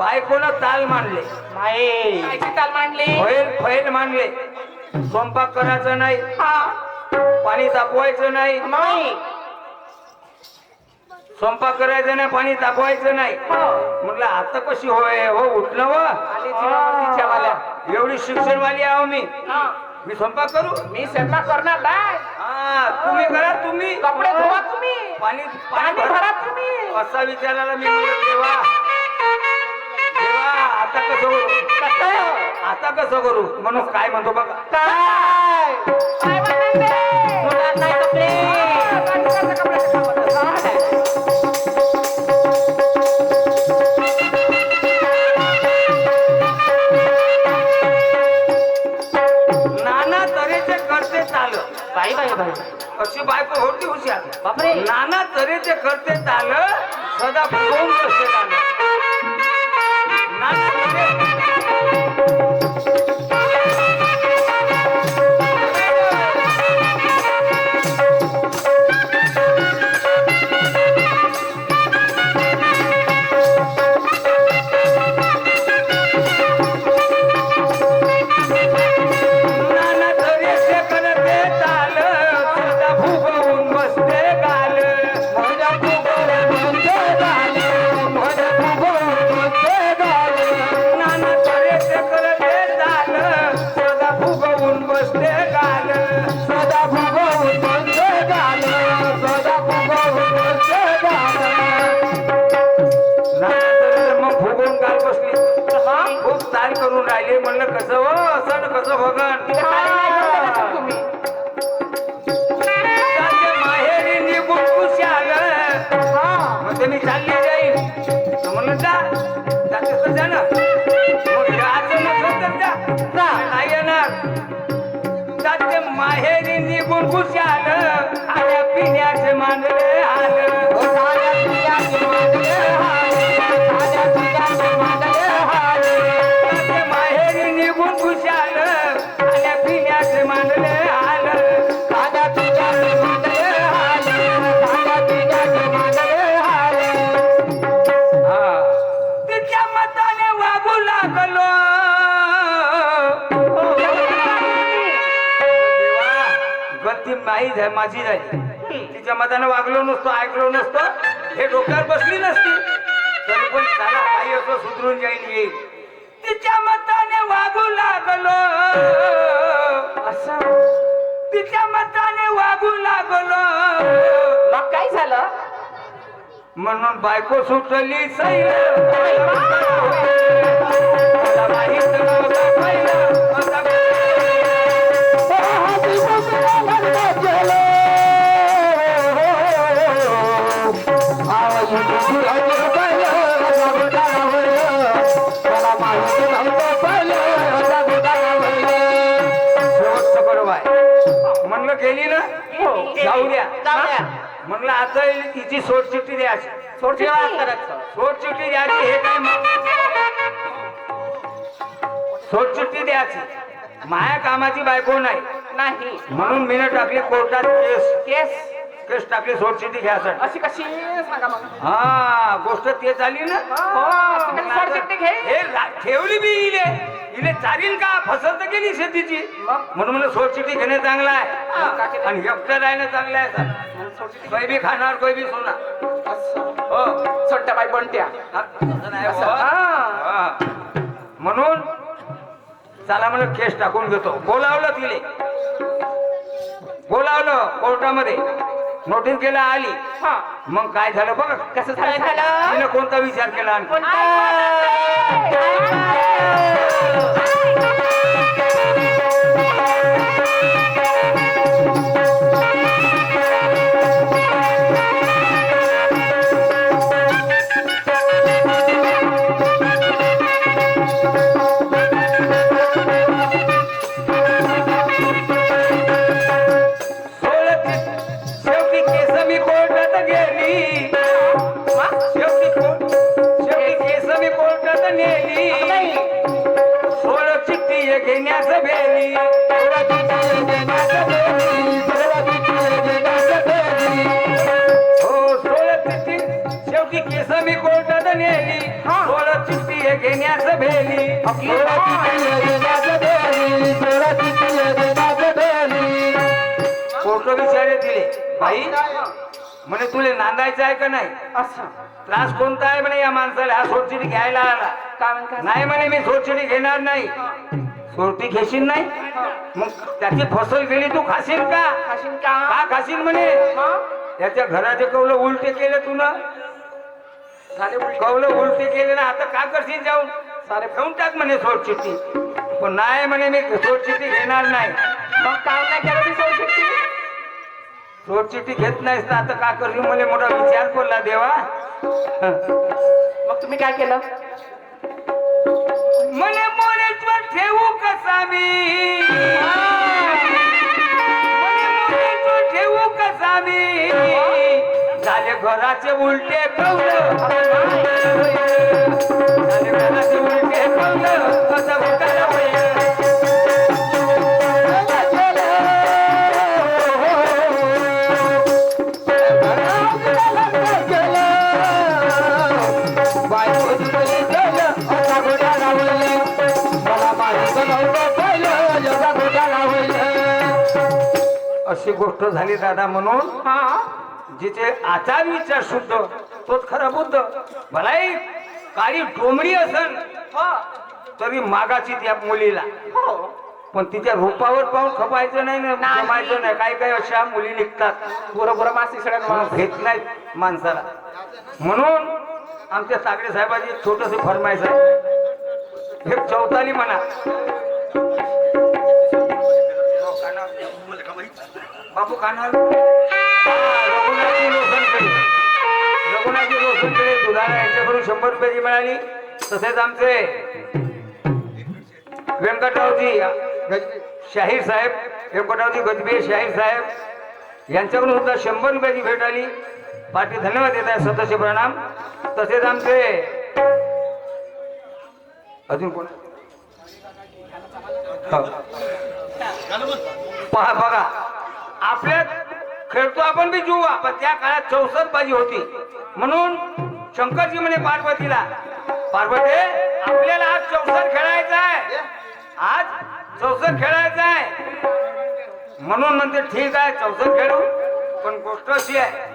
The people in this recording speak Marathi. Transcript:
बायकोनं ताल मांडले नाही. कायची ताल मांडली फैल फैल मांडले स्वयंपाक करायचा नाही. हा. पाणी तापवायचं नाही. नाही. स्वयंपाक करायचं नाही पाणी तापवायचं नाही. म्हटलं आता कशी होय? हो उठलं व. एवढी शिक्षणवाली आहो मी. हा. मी स्वयंपाक करू? मी स्वयंपाक करणार नाही हा तुम्ही करा तुम्ही. कपडे धुवा तुम्ही. पाणी पाणी भरा. तुम्ही. असा विचारायला मी देवा आता कसं करू? म्हणून काय म्हणतो बघा. काय? मुलांना कपडे. बाई बाई बाई. अशी बायको होती हुशार बापरे. नाना तऱ्हेचे करते चाल सदा निघून खुशाल हा. मग ते मी. चालली जाईल तर म्हणलं जा जाते तर जा ना. मग जायचं नसेल तर जा. जा. नाही येणार. जाते माहेरी निघून खुशाल खाण्या पिण्याचे मांडले नाही झाली माझी झाली तिच्या मताने वागलो नसतो ऐकलो नसतो. हे डोक्यावर बसली नसती. तरी पण चला काही असं सुधरून जाईल येईल तिच्या मताने वागू लागलो. असं? तिच्या मताने वागू लागलो. मग काय झालं? म्हणून बायको सुटली सैल गेली ना? जाऊ द्या. जाऊ द्या. म्हणलं आता तिची सोडचिठ्ठी द्यायची सोडचिठ्ठी करायचं. सोडचिठ्ठी द्यायची हे काय सोडचिठ्ठी द्यायची माया कामाची बायको नाही. नाही. म्हणून मीनं टाकली कोर्टात केस. केस? केस टाकली सोडचिठ्ठी घ्यायसाठी अशी कशी? सांगा मग. हा गोष्ट ते झाली ना? हो, सोडचिठ्ठी घे? हे ठेवली मी इले चालील का फसल तर गेली शेतीची? म्हणून मला सोडचिठ्ठी घेणे चांगला आहे. केलं? आणि एकटं राहणं चांगलं आहे कोई बी खाणार कोई बी सोना हो. छोट्या बाई बनत्या हा. म्हणून चला मला केस टाकून घेतो. बोलावलं तिले. बोलावलं कोर्टामध्ये. नोटीस केला आली. हा. मग काय झालं बघ. कसं झालं? झालं? तिने कोणता विचार केला आणखी? विचारे बाई म्हणे तुले नांदायचं आहे का नाही? असं. त्रास कोणता आहे म्हणे या माणसाला? हा सोडचिडी घ्यायला आला. नाही म्हणे मी सोडचिडी घेणार नाही. सोडती घेशील नाही? मग त्याची फसल गेली तू खाशील का? खाशील का? खाशील म्हणे? मग याच्या घराचे कौलं उलटे केले तू ना झाले. कौलं उलटे केले ना आता का करशील जाऊन? सारे घेऊन टाक म्हणे सोडचिट्टी पण नाही म्हणे मी सोडचिट्टी घेणार नाही. मग काम नाही केलं मी सोड शकते सोडचिट्टी घेत नाहीस तर आता का करशील मला मोठा विचार पडला देवा. मग तुम्ही काय केलं? घराचे उलटे कवलं घराचे उलटे कसं अशी गोष्ट झाली दादा म्हणून. हा जिचे आचार विचार शुद्ध तोच खरा बुद्ध. भलाई काळी डोमडी असन तरी मागाची त्या मुलीला. हो. पण तिच्या रूपावर पाहून खपायचं नाही. जमायचं नाही. काही काही अशा मुली निघतात. बुरा बुरा मासी सगळ्यात म्हणून घेत नाहीत माणसाला. म्हणून आमच्या सागडे साहेबाची एक छोटस फरमाईश आहे. एक चौताली म्हणा. बापू कानाल रघुनाथी रोशनकडे रघुनाथी रोशनकडे दुधाळा यांच्याकडून शंभर रुपयाची मिळाली. तसेच आमचे व्यंकटरावजी शाहीर साहेब व्यंकटरावजी गजबे शाहीर साहेब यांच्याकडून सुद्धा शंभर रुपयाची भेट आली. पाठी धन्यवाद देत आहे सदस्य प्रणाम. तसेच आमचे अजून कोण? पहा बघा आपल्या खेळतो आपण बी जीवा पण त्या काळात चौसष्ट बाजी होती. म्हणून शंकरजी म्हणे पार्वतीला पार्वती आपल्याला आज चौसष्ट खेळायचं आहे. आज चौसष्ट खेळायचं आहे. म्हणून म्हणते ठीक आहे चौसष्ट खेळू. पण गोष्ट अशी आहे